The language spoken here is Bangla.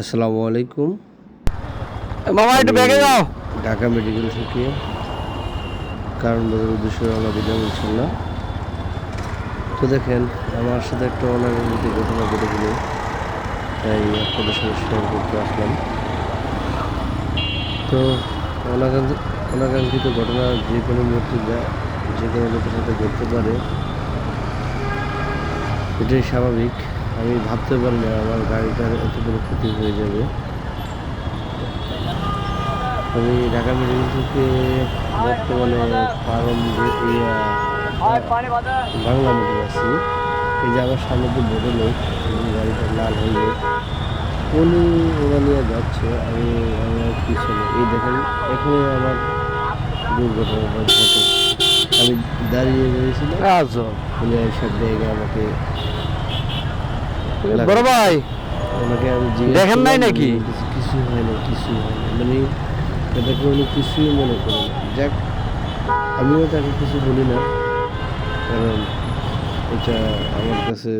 আসসালামু আলাইকুম। মামা একটু ব্যাগে যাও। ঢাকা মেডিকেল থেকে কারণ বোঝার উদ্দেশ্যে রওনা দিলাম ইনশাল্লাহ তো দেখেন আমার সাথে একটা অনাকাঙ্ক্ষিত ঘটনা ঘটে গেল তাই আপনাদের সাথে শেয়ার করতে আসলাম। তো অনাকাঙ্ক্ষিত অনাকাঙ্ক্ষিত ঘটনা যে কোনো মুহূর্তে যে কোনো লোকের সাথে ঘটতে পারে এটাই স্বাভাবিক। আমি ভাবতে পারি না আমার গাড়িটার এত বড় ক্ষতি হয়ে যাবে। আমি ঢাকা মেডিকেল থেকে বর্তমানে ফার্ম ইয়া বাংলা মেডিকেল আছি। এই যে আমার সামনে যে বড় লোক গাড়িটা লাল হয়ে উনি ওরা নিয়ে যাচ্ছে আমি আমার পিছনে। এই দেখেন এখানে আমার দুর্ঘটনাটা ঘটে। আমি দাঁড়িয়ে রয়েছিলাম উনি সব জায়গায় আমাকে বড় ভাই ওনাকে আমি জিজ্ঞেস দেখেন নাই করলাম, নাকি? উনি কিছু- কিছুই হয় না কিছুই হয় না মানে এটাকে উনি কিছুই মনে করেন না। যাক আমিও তাকে কিছু বলি না কারণ এটা আমার কাছে